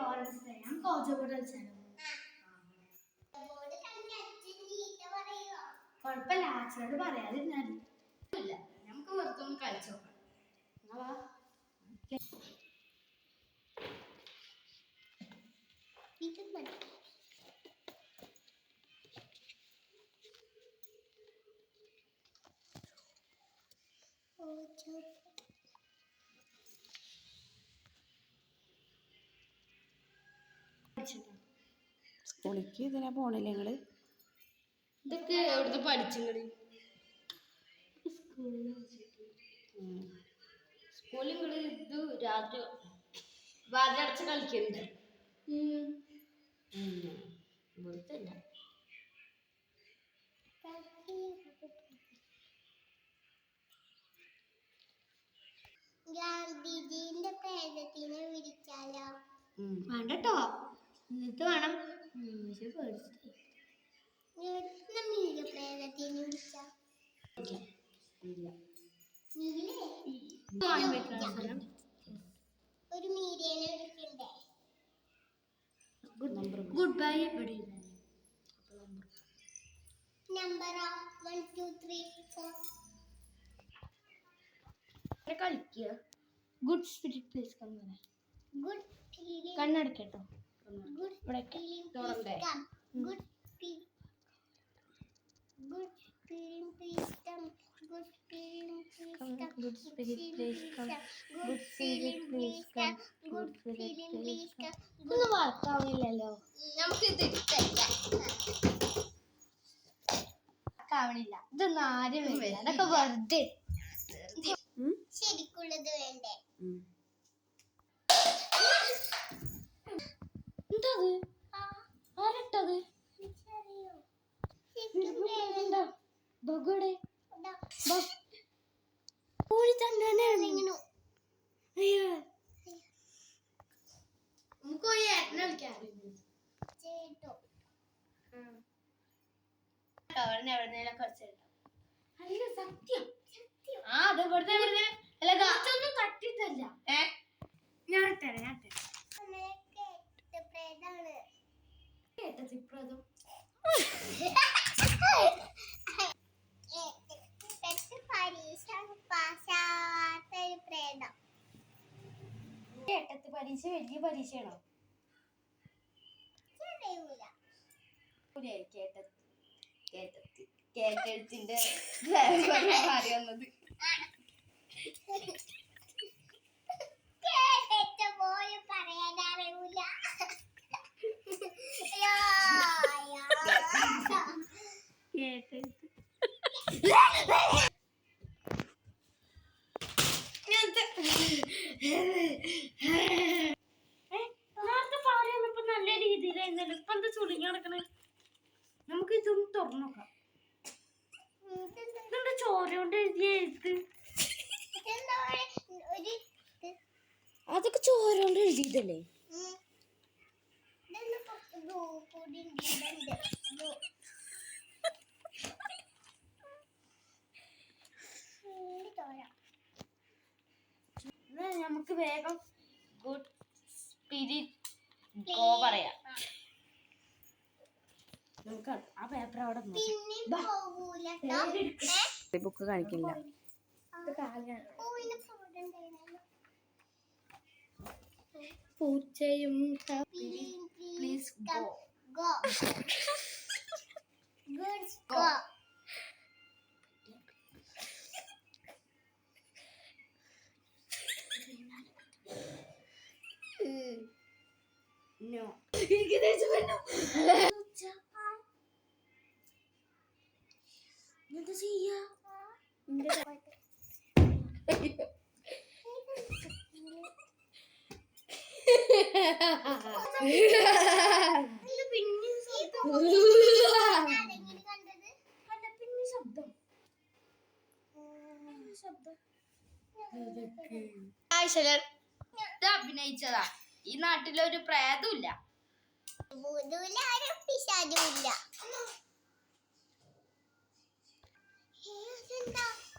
ബോറടിച്ചിട്ട് ഞാൻ കോച്ചോട് കളിച്ചാലോ ബോർഡ് കണ്ട് അച്ഛൻ ചീത്ത പറയുമോ കുഴപ്പമില്ല. അച്ഛനോട് പറയാതിരുന്നാൽ ഇല്ല നമുക്ക് വെറുതെ ഒന്ന് കളിച്ചു നോക്കാം. എന്നാ സ്കൂളിലേക്ക് ഇതിനാ പോണില്ലേ ഞങ്ങൾ ഇതൊക്കെ എവിടുന്ന് പഠിച്ചുങ്ങൾ സ്കൂളിൽ നിങ്ങൾ ഇത് രാത്രി വാതിലടച്ച് കളിക്കുന്നുണ്ട് ഇവിടുത്തെ ഇല്ല. ഗാന്ധിജീന്റെ പ്രേതത്തിനെ വിളിച്ചാലോ വേണ്ടട്ടോ. എന്നിട്ട് വേണം ഗുഡ് ബൈ എവിടെ കളിക്കുക good spirit place good feeling കണ്ണടക്കട്ടോ ഇവിടെയൊക്കെ feel good feeling please come good feeling please come Good spirit, please come. Good spirit, please come. Good spirit, please please come വർക്കാവില്ലല്ലോ നമുക്ക് ഇത് വർക്കാവണില്ല ഇതൊന്നും ആരും വരില്ല അതൊക്കെ വെറുതെ ശരിക്കുള്ളത് വേണ്ടേ ആ ആരട്ടത്? ബഗുടെ? പൂളി തന്നെ അയ്യോ. നമുക്ക് പോയി ഏട്ടനെ വിളിക്കാം ചേട്ടോ അവിടെ എവിടെന്നേലും കുറച്ചുണ്ടാവും അല്ല സത്യം സത്യം. ആ അത് ഇവിടുത്തെ ഇവിടുത്തെ അല്ല തട്ടിട്ടല്ല. ചിപ്രതും പെട്ട് പരീക്ഷ വലിയ പരീക്ഷയാണോ കേട്ടെഴുത്തിന്റെ മാറി വന്നത്. ചോരോണ്ട് ഇതുണ്ട്. ബ്ലൂ. ഉം, തോരാ. നമുക്ക് വേഗം ഗുഡ് സ്പിരിറ്റ് ഗോ പറയാം. നമുക്ക് ആ പേപ്പർ അവിടെ. പിന്നെ ബുക്ക് കാണിക്കില്ല. പൂച്ചയും please go go good go. No എന്താ ചെയ്യാ അഭിനയിച്ചതാ. ഈ നാട്ടിലൊരു പ്രേതമില്ല ഭൂതവുമില്ല, ആരും 你要真的